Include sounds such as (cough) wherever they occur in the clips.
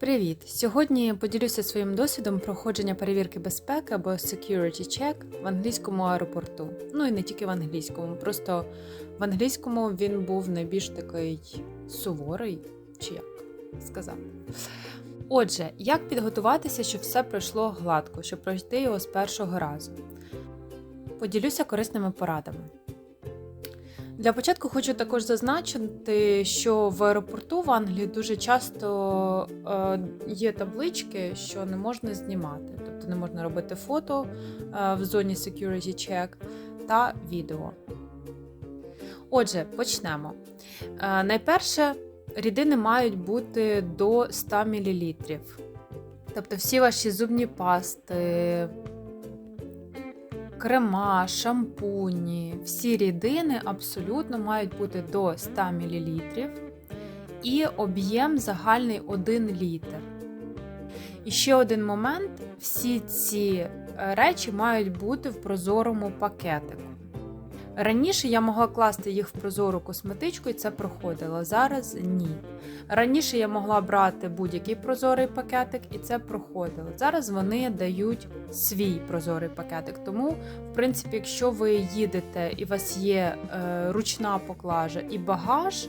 Привіт! Сьогодні поділюся своїм досвідом проходження перевірки безпеки або security check в англійському аеропорту. Ну і не тільки в англійському, просто в англійському він був найбільш такий суворий, чи як сказати. Отже, як підготуватися, щоб все пройшло гладко, щоб пройти його з першого разу? Поділюся корисними порадами. Для початку хочу також зазначити, що в аеропорту в Англії дуже часто е, є таблички, що не можна знімати, тобто не можна робити фото е, в зоні security check та відео. Отже, почнемо. Е, найперше, рідини мають бути до 100 мл. Тобто всі ваші зубні пасти, крема, шампуні, всі рідини абсолютно мають бути до 100 мл і об'єм загальний 1 літр. І ще один момент: всі ці е, речі мають бути в прозорому пакетику. Раніше я могла класти їх в прозору косметичку і це проходило. Зараз ні. Раніше я могла брати будь-який прозорий пакетик і це проходило. Зараз вони дають свій прозорий пакетик. Тому, в принципі, якщо ви їдете і у вас є е, ручна поклажа і багаж,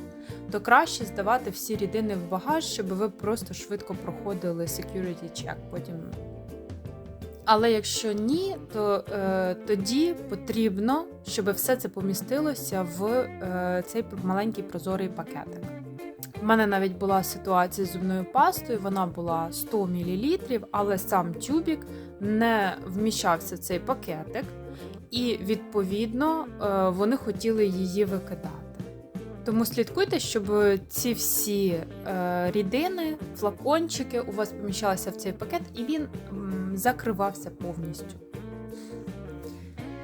то краще здавати всі рідини в багаж, щоб ви просто швидко проходили security check. Потім але якщо ні, то е, тоді потрібно, щоб все це помістилося в е, цей маленький прозорий пакетик. У мене навіть була ситуація з зубною пастою, вона була 100 мл, але сам тюбік не вміщався в цей пакетик, і, відповідно, е, вони хотіли її викидати. Тому слідкуйте, щоб ці всі е, рідини, флакончики у вас поміщалися в цей пакет, і він закривався повністю.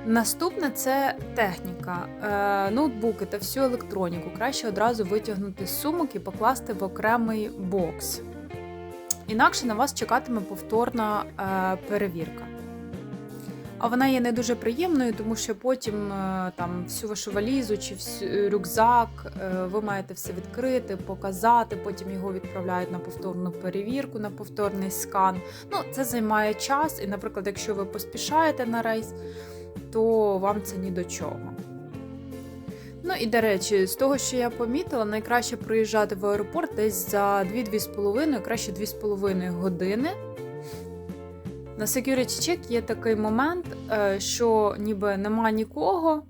Наступне це техніка. Е, ноутбуки та всю електроніку. Краще одразу витягнути з сумок і покласти в окремий бокс. Інакше на вас чекатиме повторна е, перевірка. А вона є не дуже приємною, тому що потім е, там всю вашу валізу чи всю рюкзак е, ви маєте все відкрити, показати. Потім його відправляють на повторну перевірку, на повторний скан. Ну, це займає час, і, наприклад, якщо ви поспішаєте на рейс, то вам це ні до чого. Ну і до речі, з того, що я помітила, найкраще проїжджати в аеропорт десь за 2-2,5, краще 2,5 години. На security check є такий момент, е, що ніби нема нікого,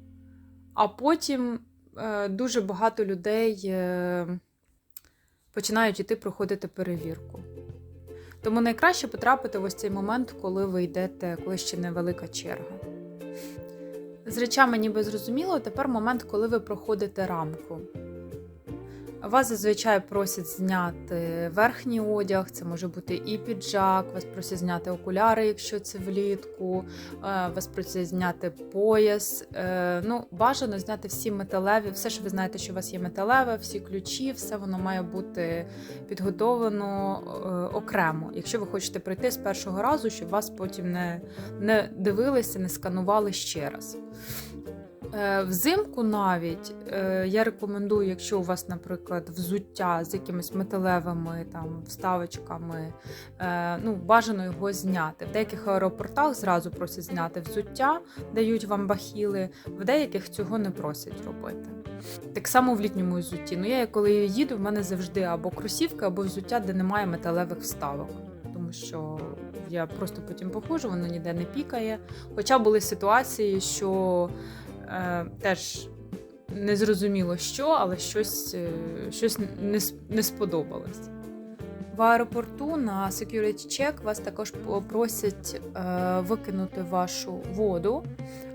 а потім е, дуже багато людей е, починають іти проходити перевірку. Тому найкраще потрапити в ось цей момент, коли ви йдете, коли ще невелика черга. З речами ніби зрозуміло, тепер момент, коли ви проходите рамку. Вас зазвичай просять зняти верхній одяг, це може бути і піджак, вас просять зняти окуляри, якщо це влітку, е, вас просять зняти пояс. Е, ну, Бажано зняти всі металеві, все, що ви знаєте, що у вас є металеве, всі ключі, все воно має бути підготовлено е, окремо. Якщо ви хочете прийти з першого разу, щоб вас потім не, не дивилися, не сканували ще раз. Е, взимку навіть е, я рекомендую, якщо у вас, наприклад, взуття з якимись металевими там вставочками, е, ну, бажано його зняти. В деяких аеропортах зразу просять зняти взуття, дають вам бахіли, в деяких цього не просять робити. Так само в літньому взутті. Ну, я коли їду, в мене завжди або кросівки, або взуття, де немає металевих вставок. Тому що я просто потім походжу, воно ніде не пікає. Хоча були ситуації, що теж не зрозуміло що, але щось е, щось не, не сподобалось. В аеропорту на security check вас також просять е, викинути вашу воду.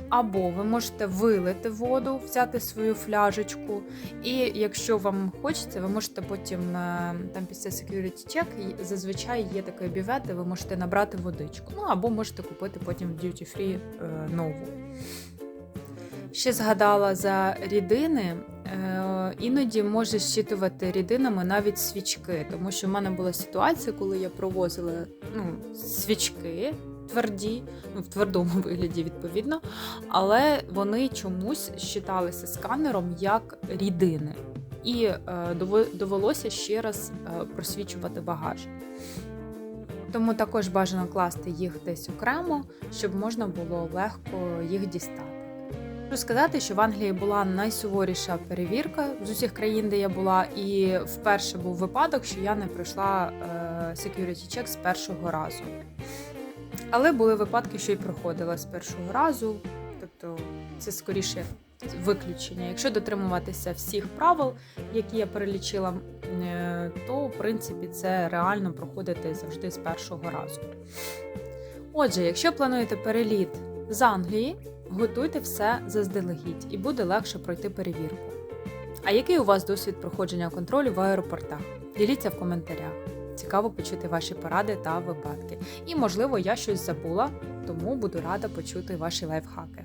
Або ви можете вилити воду, взяти свою фляжечку, і якщо вам хочеться, ви можете потім е, там після security check зазвичай є такий бівет, ви можете набрати водичку. Ну або можете купити потім в duty free е, нову. Ще згадала за рідини. Е, іноді може щитувати рідинами навіть свічки, тому що в мене була ситуація, коли я провозила ну, свічки тверді, ну в твердому (laughs) вигляді, відповідно, але вони чомусь щиталися сканером як рідини. і е, довелося ще раз е, просвічувати багаж. Тому також бажано класти їх десь окремо, щоб можна було легко їх дістати. Хочу сказати, що в Англії була найсуворіша перевірка з усіх країн, де я була, і вперше був випадок, що я не пройшла е, security check з першого разу. Але були випадки, що й проходила з першого разу, тобто це скоріше виключення. Якщо дотримуватися всіх правил, які я перелічила, е, то в принципі це реально проходити завжди з першого разу. Отже, якщо плануєте переліт з Англії, готуйте все заздалегідь і буде легше пройти перевірку. А який у вас досвід проходження контролю в аеропортах? Діліться в коментарях. Цікаво почути ваші поради та випадки. І, можливо, я щось забула, тому буду рада почути ваші лайфхаки.